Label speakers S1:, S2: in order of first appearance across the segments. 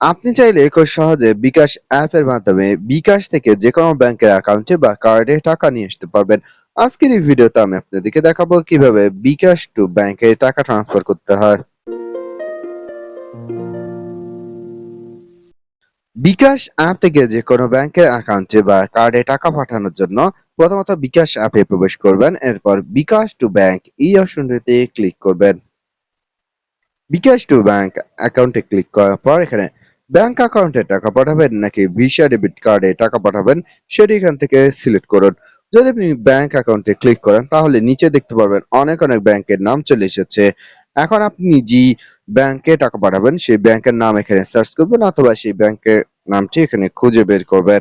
S1: আপনি চাইলে খুব সহজে বিকাশ অ্যাপের মাধ্যমে বিকাশ থেকে যে কোনো ব্যাংকের অ্যাকাউন্টে বা কার্ডে টাকা নিয়ে আসতে পারবেন। আজকের এই ভিডিওতে আমি আপনাদেরকে দেখাবো কীভাবে বিকাশ টু ব্যাংকে টাকা ট্রান্সফার করতে হয়। বিকাশ অ্যাপ থেকে যে কোনো ব্যাংকের অ্যাকাউন্টে বা কার্ডে টাকা পাঠানোর জন্য প্রথমত বিকাশ অ্যাপে প্রবেশ করবেন, এরপর বিকাশ টু ব্যাংক এই অপশনটিতে ক্লিক করবেন। বিকাশ টু ব্যাংক অ্যাকাউন্টে ক্লিক করার পর এখানে ব্যাংক অ্যাকাউন্টে টাকা পাঠাবেন নাকি ভিসা ডেবিট কার্ডে টাকা পাঠাবেন, সেটি এখান থেকে সিলেক্ট করুন। যদি আপনি ব্যাংক অ্যাকাউন্টে ক্লিক করেন, তাহলে নিচে দেখতে পারবেন অনেক অনেক ব্যাংকের নাম চলে এসেছে। এখন আপনি যে ব্যাংকে টাকা পাঠাবেন, সেই ব্যাংকের নাম এখানে সার্চ করবেন অথবা সেই ব্যাংকের নামটি এখানে খুঁজে বের করবেন।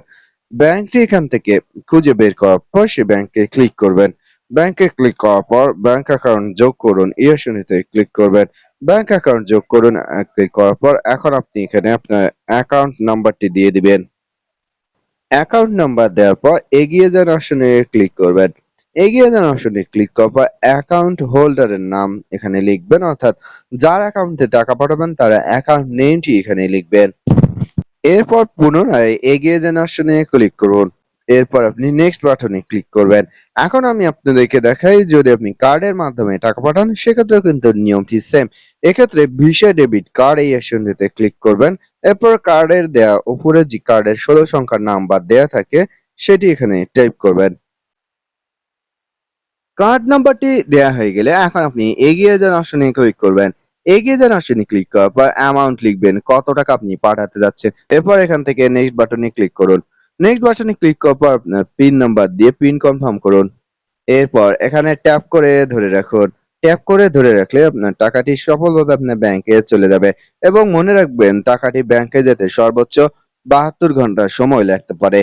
S1: ব্যাংকটি এখান থেকে খুঁজে বের করার পর সেই ব্যাংকে ক্লিক করবেন। ব্যাংকে ক্লিক করার পর ব্যাংক অ্যাকাউন্ট যোগ করুন, এই ক্লিক করবেন। ব্যাংক অ্যাকাউন্ট যোগ করুন ক্লিক করার পর এখন আপনি এখানে আপনার অ্যাকাউন্ট নাম্বারটি দিয়ে দিবেন। অ্যাকাউন্ট নাম্বার দেওয়ার পর এগিয়ে যান অপশনে ক্লিক করবেন। এগিয়ে যান অপশনে ক্লিক করার পর অ্যাকাউন্ট হোল্ডারের নাম এখানে লিখবেন, অর্থাৎ যার অ্যাকাউন্টে টাকা পাঠাবেন তার অ্যাকাউন্ট নেমটি এখানে লিখবেন। এরপর পুনরায় এগিয়ে যান অপশনে ক্লিক করুন। এরপর আপনি নেক্সট বাটনে ক্লিক করবেন। এখন আমি আপনাদেরকে দেখাই, যদি আপনি কার্ডের মাধ্যমে টাকা পাঠান, সেক্ষেত্রেও কিন্তু নিয়মটি সেম এক্ষেত্রে ভিসা ডেবিট কার্ড এই অপশনটিতে ক্লিক করবেন, এরপর কার্ডের দেয়া উপরে যে কার্ডের ষোলো সংখ্যার নাম্বার দেয়া থাকে, সেটি এখানে টাইপ করবেন। কার্ড নাম্বারটি দেয়া হয়ে গেলে এখন আপনি এগিয়ে যান অপশনে ক্লিক করবেন। এগিয়ে যান অপশনে ক্লিক করার পর অ্যামাউন্ট লিখবেন, কত টাকা আপনি পাঠাতে যাচ্ছেন। এরপর এখান থেকে নেক্সট বাটনে ক্লিক করুন। নেক্সট বাটনে ক্লিক করার পর আপনার পিন নাম্বার দিয়ে পিন কনফার্ম করুন। এরপর এখানে ট্যাপ করে ধরে রাখুন। ট্যাপ করে ধরে রাখলে আপনার টাকাটি সফলভাবে আপনার ব্যাংকে চলে যাবে এবং মনে রাখবেন, টাকাটি ব্যাংকে যেতে সর্বোচ্চ বাহাত্তর ঘণ্টা সময় লাগতে পারে।